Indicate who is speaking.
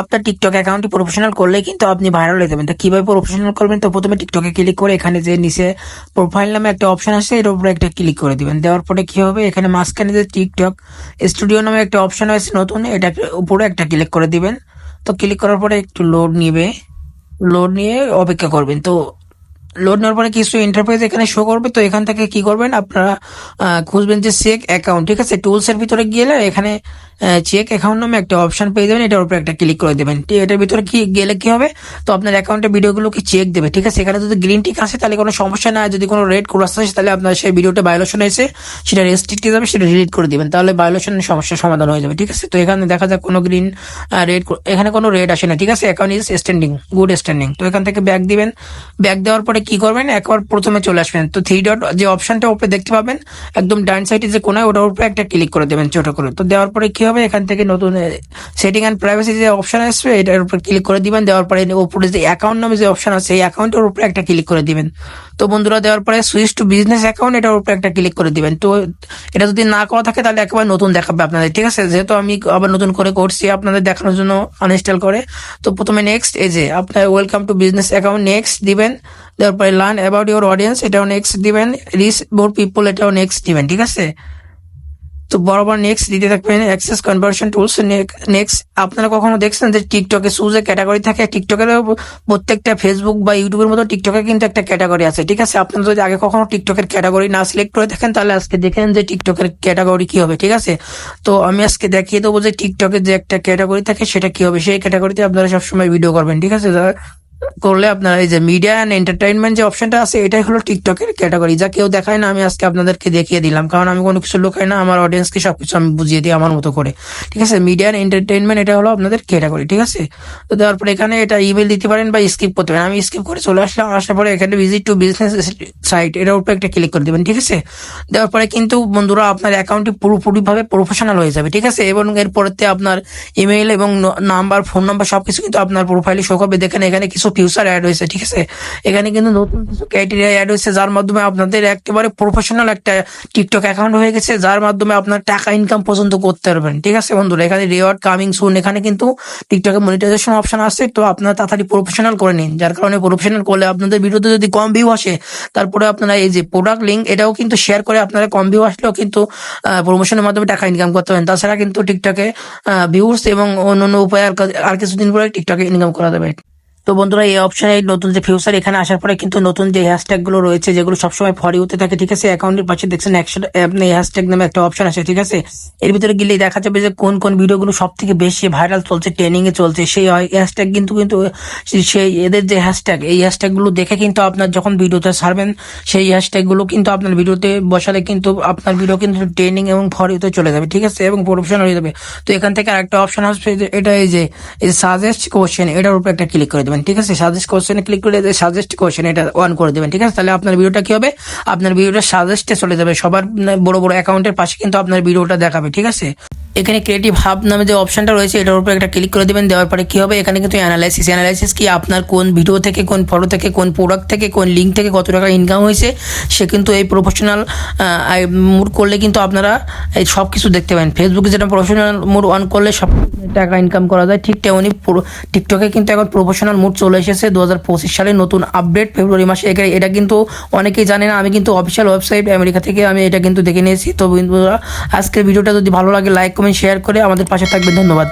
Speaker 1: আপনার টিকটক অ্যাকাউন্টটি প্রফেশনাল করলে কিন্তু আপনি ভাইরাল হয়ে যাবেন। তো কীভাবে প্রফেশনাল করবেন? তো প্রথমে টিকটকে ক্লিক করে এখানে যে নিচে প্রোফাইল নামে একটা অপশন আছে এর উপরে একটা ক্লিক করে দিবেন। দেওয়ার পরে কী হবে? এখানে মাঝখানে যে টিকটক স্টুডিও নামে একটা অপশন আছে নতুন, এটা উপরে একটা ক্লিক করে দিবেন। তো ক্লিক করার পরে একটু লোড নিবে। লোড নিয়ে অপেক্ষা করবেন। তো লোড নেওয়ার পরে কিছু ইন্টারফেস এখানে শো করবে। তো এখান থেকে কি করবেন? আপনারা খুঁজবেন যে চেক অ্যাকাউন্ট ঠিক আছে? টুলসের ভিতরে গেলে এখানে চেক অ্যাকাউন্ট নামে একটা অপশন পেয়ে যাবেন, এটার উপরে একটা ক্লিক করে দেবেন। এটার ভিতরে কি গেলে কি হবে? তো আপনার অ্যাকাউন্টের ভিডিওগুলোকে চেক দেবে, ঠিক আছে? এখানে যদি গ্রিন টিক আসে, তাহলে কোনো সমস্যা না যদি কোনো রেড ক্রস আসে, তাহলে আপনার সেই ভিডিওটা ভায়োলেশন এসে সেটা রেস্ট্রিক্ট যাবে, সেটা ডিলিট করে দিবেন। তাহলে ভায়োলেশনের সমস্যার সমাধান হয়ে যাবে, ঠিক আছে? তো এখানে দেখা যাক কোনো গ্রিন রেড এখানে কোনো রেড আসে না, ঠিক আছে? Account is standing good standing তো এখান থেকে ব্যাক দিবেন। ব্যাক দেওয়ার পরে কি করবেন? একবার প্রথমে চলে আসবেন। তো থ্রি ডট যে অপশনটা উপরে দেখতে পাবেন, একদম ডান সাইডে যে কোনায়, ওটার উপরে একটা ক্লিক করে দেবেন, ছোট করে। তো দেওয়ার পরে কি হবে, এখান থেকে নতুন সেটিং অ্যান্ড প্রাইভেসি যে অপশন আসবে, এটার উপরে ক্লিক করে দিবেন, দেওয়ার পরে উপরে যে অ্যাকাউন্ট নামে যে অপশন আছে, এই অ্যাকাউন্টের উপরে একটা ক্লিক করে দিবেন। তো বন্ধুরা, দেওয়ার পরে সুইচ টু বিজনেস অ্যাকাউন্ট এটার উপরে একটা ক্লিক করে দিবেন। তো এটা যদি না করা থাকে, তাহলে একেবারে নতুন দেখাবে আপনাদের, ঠিক আছে? যেহেতু আমি আবার নতুন করে করছি আপনাদের দেখানোর জন্য আনইনস্টল করে। তো প্রথমে নেক্সট এই যে আপনার welcome to business account next দিবেন। পরে লার্ন অ্যাবাউট ইউর অডিয়েন্স এটাও নেক্সট দিবেন। রিচ মোর পিপল এটাও নেক্সট দিবেন, ঠিক আছে? তো বরাবর নেক্সট দিতে থাকবেন অ্যাক্সেস কনভার্সন টুলস নেক্সট আপনারা কখনো দেখছেন যে টিকটকে সুজে ক্যাটাগরি থাকে টিকটকের প্রত্যেকটা ফেসবুক বা ইউটিউবের মতো টিকটকের কিন্তু একটা ক্যাটাগরি আছে, ঠিক আছে? আপনারা যদি আগে কখনো টিকটকের ক্যাটাগরি না সিলেক্ট করে থাকেন তাহলে আজকে দেখেন যে টিকটকের ক্যাটাগরি কি হবে, ঠিক আছে? তো আমি আজকে দেখিয়ে দেবো যে টিকটকের যে একটা ক্যাটাগরি থাকে, সেটা কি হবে? সেই ক্যাটাগরিতে আপনারা সবসময় ভিডিও করবেন, ঠিক আছে করলে আপনার এই যে মিডিয়া অ্যান্ড এন্টারটেইনমেন্ট যে অপশনটা আছে, এটাই হলো টিকটকের ক্যাটাগরি যা কেউ দেখায় না, আমি আজকে আপনাদেরকে দেখিয়ে দিলাম। কারণ আমি কোনো কিছু লোকাই না, আমার অডিয়েন্সকে সবকিছু আমি বুঝিয়ে দিই আমার মতো করে। ঠিক আছে? মিডিয়া অ্যান্ড এন্টারটেইনমেন্ট এটা হলো আপনাদের ক্যাটাগরি ঠিক আছে? তো দেওয়ার পরে এখানে এটা ইমেল দিতে পারেন বা স্কিপ করতে পারেন। আমি স্কিপ করে চলে আসলাম, আসার পরে এখানে ভিজিট টু বিজনেস সাইট এটার উপরে একটা ক্লিক করে দেবেন, ঠিক আছে? দেওয়ার পরে কিন্তু বন্ধুরা আপনার অ্যাকাউন্টটি পুরোপুরিভাবে প্রফেশনাল হয়ে যাবে, ঠিক আছে? এবং এরপরেতে আপনার ইমেল এবং নাম্বার ফোন নাম্বার সবকিছু কিন্তু আপনার প্রোফাইলে শো করবে। দেখেন এখানে কিছু ফিউচার অ্যাড হয়েছে, ঠিক আছে? এখানে কিন্তু নতুন কিছু ক্রাইটেরিয়া অ্যাড হয়েছে, যার মাধ্যমে আপনাদের একেবারে প্রফেশনাল একটা টিকটক অ্যাকাউন্ট হয়ে গেছে, যার মাধ্যমে আপনার টাকা ইনকাম পর্যন্ত করতে পারবেন, ঠিক আছে বন্ধুরা? এখানে রিওয়ার্ড কামিং সুন এখানে কিন্তু টিকটকে মনিটাইজেশন অপশন আছে, তো আপনারা তাড়াতাড়ি প্রফেশনাল করে নিন। যার কারণে প্রফেশনাল করলে আপনাদের ভিডিওতে যদি কম ভিউ আসে, তারপরে আপনারা এই যে প্রোডাক্ট লিঙ্ক এটাও কিন্তু শেয়ার করে আপনারা কম ভিউ আসলেও কিন্তু প্রমোশনের মাধ্যমে টাকা ইনকাম করতে পারেন। তাছাড়া কিন্তু টিকটকে ভিউস এবং অন্যান্য উপায়ে আর কা- আর কিছুদিন পরে টিকটকে ইনকাম করা যাবে তো বন্ধুরা, এই অপশনে নতুন যে ফিউচার এখানে আসার পরে কিন্তু নতুন যে হ্যাশট্যাগগুলো রয়েছে, যেগুলো সবসময় ফরি হতে থাকে, ঠিক আছে? অ্যাকাউন্টের পাশে দেখছেন একশো হ্যাশট্যাগ নামে একটা অপশন আছে, ঠিক আছে? এর ভিতরে গেলেই দেখা যাবে যে কোন কোন ভিডিওগুলো সব থেকে বেশি ভাইরাল চলছে ট্রেনিং এ চলছে, সেই হ্যাশট্যাগ কিন্তু কিন্তু সেই এদের যে হ্যাশট্যাগ এই হ্যাশট্যাগগুলো দেখে কিন্তু আপনার যখন ভিডিওতে ছাড়বেন, সেই হ্যাশট্যাগগুলো কিন্তু আপনার ভিডিওতে বসালে কিন্তু আপনার ভিডিও কিন্তু ট্রেনিং এবং ফরিতে চলে যাবে, ঠিক আছে? এবং প্রফেশনাল হয়ে যাবে। তো এখান থেকে আরেকটা অপশন আসবে এটা এই যে সাজেস্ট কোশ্চেন এটার উপরে একটা ক্লিক করে দেবেন, ঠিক আছে? সাজেস্ট কোশ্চেনে ক্লিক করে সাজেস্ট কোশ্চেন এটা অন করে দেবেন, ঠিক আছে? তাহলে আপনার ভিডিওটা কি হবে? আপনার ভিডিওটা সাজেস্টে চলে যাবে। সবার বড় বড় অ্যাকাউন্টের পাশে কিন্তু আপনার ভিডিওটা দেখাবে, ঠিক আছে? এখানে ক্রিয়েটিভ হাব নামে যে অপশনটা রয়েছে, এটার উপরে একটা ক্লিক করে দেবেন, দেওয়ার পরে কি হবে? এখানে কিন্তু অ্যানালাইসিস অ্যানালাইসিস কি আপনার কোন ভিডিও থেকে, কোন ফটো থেকে, কোন প্রোডাক্ট থেকে, কোন লিঙ্ক থেকে কত টাকা ইনকাম হয়েছে, সে কিন্তু এই প্রফেশনাল মুড করলে কিন্তু আপনারা এই সব কিছু দেখতে পাবেন ফেসবুকে যেটা প্রফেশনাল মুড অন করলে সব টাকা ইনকাম করা যায়। ঠিক তেমনি টিকটকে কিন্তু এখন প্রফেশনাল মুড চলে এসেছে। দু হাজার পঁচিশ সালে নতুন আপডেট ফেব্রুয়ারি মাসে। একে- এটা কিন্তু অনেকেই জানে না, আমি কিন্তু অফিসিয়াল ওয়েবসাইট আমেরিকা থেকে আমি এটা কিন্তু দেখে নিয়েছি। তো বন্ধুরা, আজকের ভিডিওটা যদি ভালো লাগে লাইক কমেন্ট শেয়ার করে আমাদের পাশে থাকবেন। ধন্যবাদ।